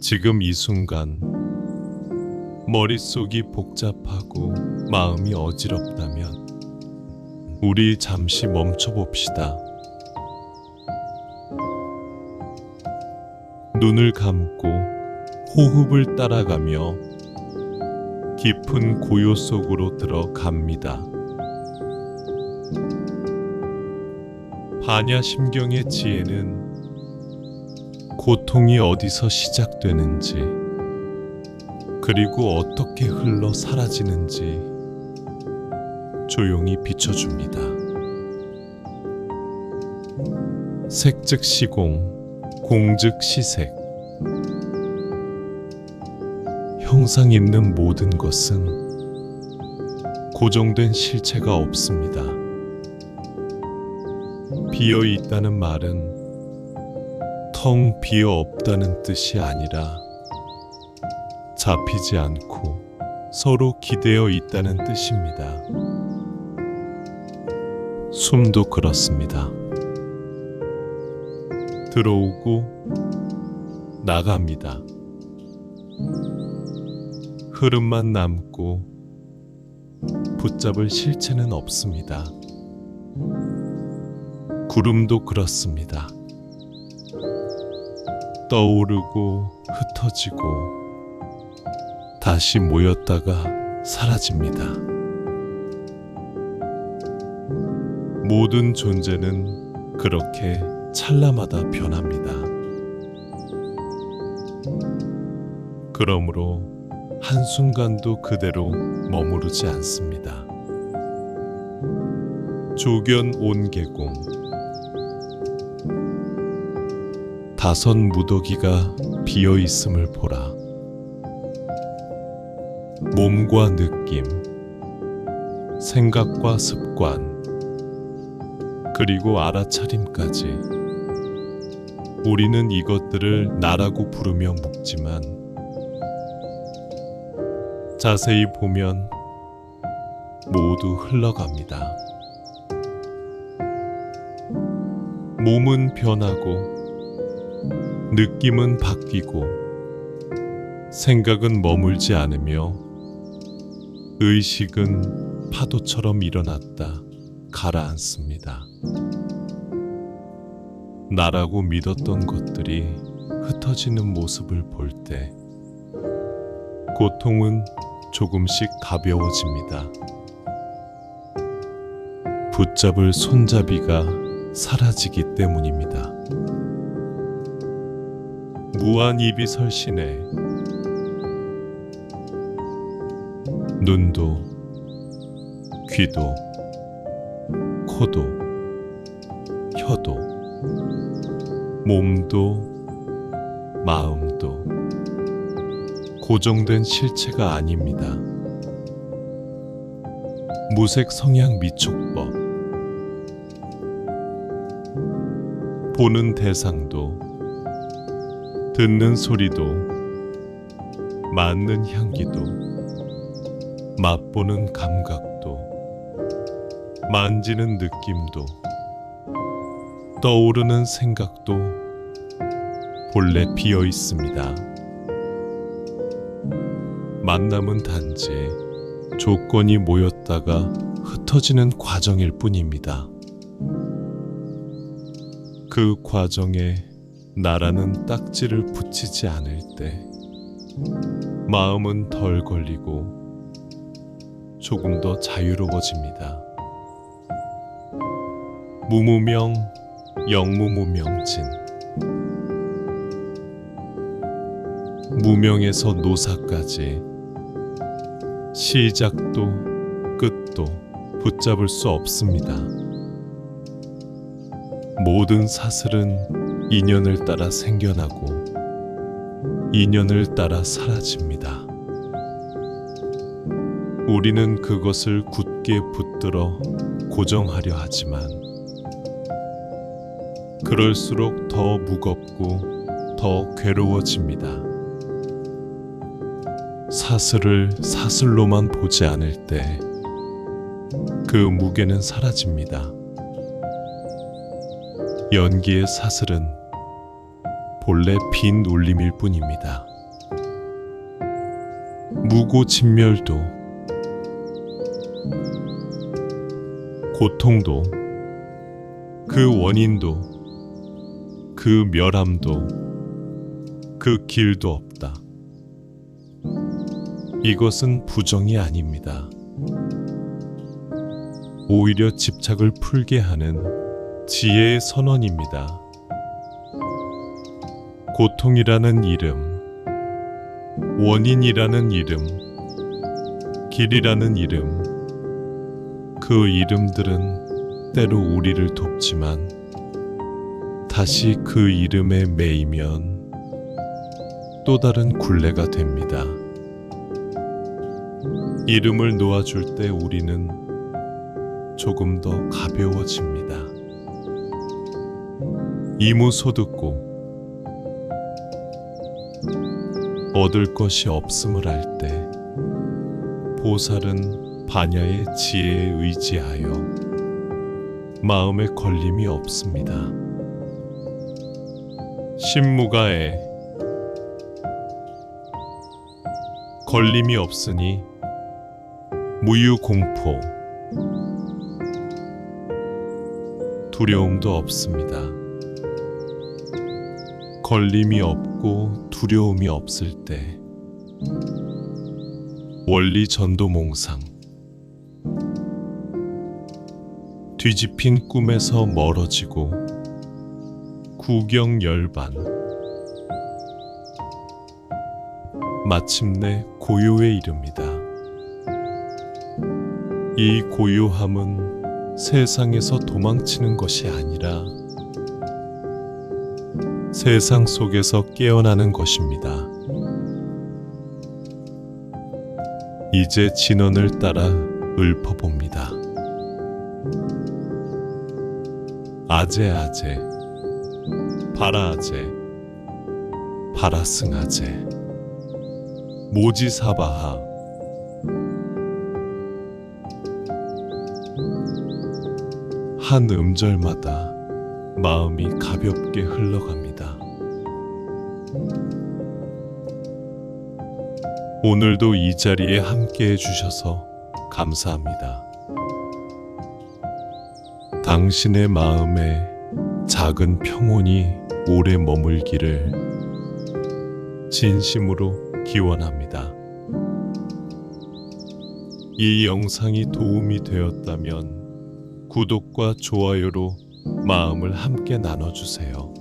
지금 이 순간 머릿속이 복잡하고 마음이 어지럽다면 우리 잠시 멈춰 봅시다. 눈을 감고 호흡을 따라가며 깊은 고요 속으로 들어갑니다. 반야심경의 지혜는 고통이 어디서 시작되는지 그리고 어떻게 흘러 사라지는지 조용히 비춰줍니다. 색즉 시공, 공즉 시색. 형상 있는 모든 것은 고정된 실체가 없습니다. 비어 있다는 말은 텅 비어 없다는 뜻이 아니라 잡히지 않고 서로 기대어 있다는 뜻입니다. 숨도 그렇습니다. 들어오고 나갑니다. 흐름만 남고 붙잡을 실체는 없습니다. 구름도 그렇습니다. 떠오르고 흩어지고 다시 모였다가 사라집니다. 모든 존재는 그렇게 찰나마다 변합니다. 그러므로 한순간도 그대로 머무르지 않습니다. 조견 온개공 다섯 무더기가 비어 있음을 보라. 몸과 느낌, 생각과 습관, 그리고 알아차림까지 우리는 이것들을 나라고 부르며 묵지만 자세히 보면 모두 흘러갑니다. 몸은 변하고 느낌은 바뀌고 생각은 머물지 않으며 의식은 파도처럼 일어났다 가라앉습니다. 나라고 믿었던 것들이 흩어지는 모습을 볼 때 고통은 조금씩 가벼워집니다. 붙잡을 손잡이가 사라지기 때문입니다. 무한 입이 설신해 눈도 귀도 코도 혀도 몸도 마음도 고정된 실체가 아닙니다. 무색 성향 미촉법 보는 대상도 듣는 소리도 맡는 향기도 맛보는 감각도 만지는 느낌도 떠오르는 생각도 본래 비어 있습니다. 만남은 단지 조건이 모였다가 흩어지는 과정일 뿐입니다. 그 과정에 나라는 딱지를 붙이지 않을 때 마음은 덜 걸리고 조금 더 자유로워집니다. 무무명 영무무명진 무명에서 노사까지 시작도 끝도 붙잡을 수 없습니다. 모든 사슬은 인연을 따라 생겨나고 인연을 따라 사라집니다. 우리는 그것을 굳게 붙들어 고정하려 하지만 그럴수록 더 무겁고 더 괴로워집니다. 사슬을 사슬로만 보지 않을 때 그 무게는 사라집니다. 연기의 사슬은 본래 빈 울림일 뿐입니다. 무고 진멸도 고통도 그 원인도 그 멸함도 그 길도 없다. 이것은 부정이 아닙니다. 오히려 집착을 풀게 하는 지혜의 선언입니다. 고통이라는 이름, 원인이라는 이름, 길이라는 이름, 그 이름들은 때로 우리를 돕지만 다시 그 이름에 매이면 또 다른 굴레가 됩니다. 이름을 놓아줄 때 우리는 조금 더 가벼워집니다. 이무소득고 얻을 것이 없음을 알 때 보살은 반야의 지혜에 의지하여 마음에 걸림이 없습니다. 신무가에 걸림이 없으니 무유공포 두려움도 없습니다. 걸림이 없고 두려움이 없을 때. 원리 전도 몽상. 뒤집힌 꿈에서 멀어지고 구경 열반. 마침내 고요에 이릅니다. 이 고요함은 세상에서 도망치는 것이 아니라 세상 속에서 깨어나는 것입니다. 이제 진원을 따라 읊어봅니다. 아제아제, 바라아제, 바라승아제, 모지사바하, 한 음절마다 마음이 가볍게 흘러갑니다. 오늘도 이 자리에 함께 해주셔서 감사합니다. 당신의 마음에 작은 평온이 오래 머물기를 진심으로 기원합니다. 이 영상이 도움이 되었다면 구독과 좋아요로 마음을 함께 나눠주세요.